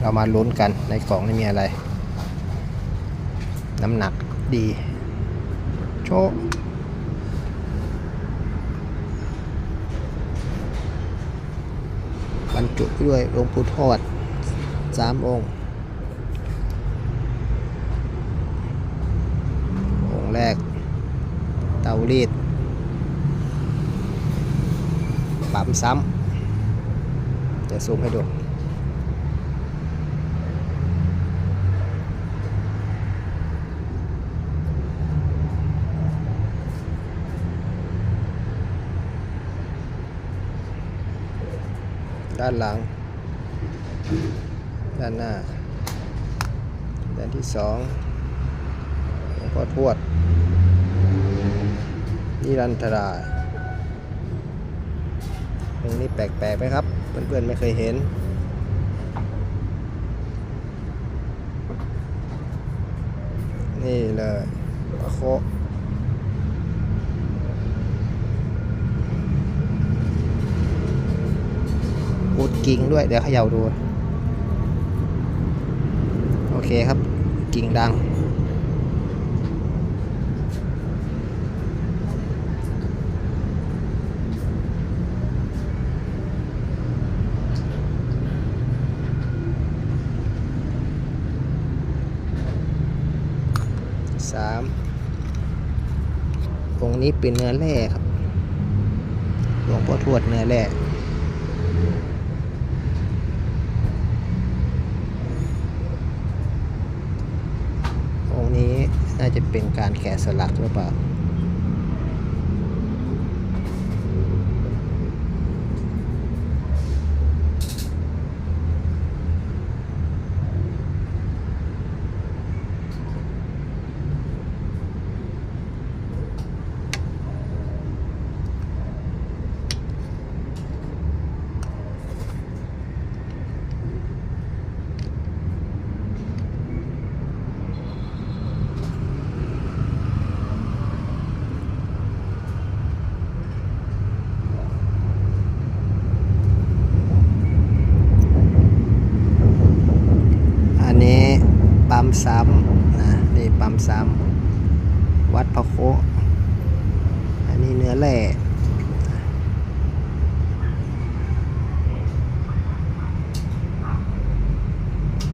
เรามาลุ้นกันในกล่องนี่มีอะไร น้ำหนักดี โชคบรรจุด้วยหลวงปู่ทอดสามองค์ องค์แรก เตารีดปั๊มซ้ำจะซูมให้ดู ด้านหลัง ด้านหน้า ด้านที่สองหลวงพ่อทวด นิรันตราตรงนี้แปลกๆไหมครับ เพื่อนๆไม่เคยเห็นนี่เลยโค ปูดกิ่งด้วย เดี๋ยวเขย่าดู โอเคครับ กิ่งดัง สามองค์นี้เป็นเนื้อแร่ครับ หลวงพ่อทวดเนื้อแร่ องค์นี้น่า จะเป็นการแกะสลักหรือเปล่า อันนี้ปั๊ม ซ้ำนะนี่ปั๊มซ้ำวัดพระโคอันนี้เนื้อแร่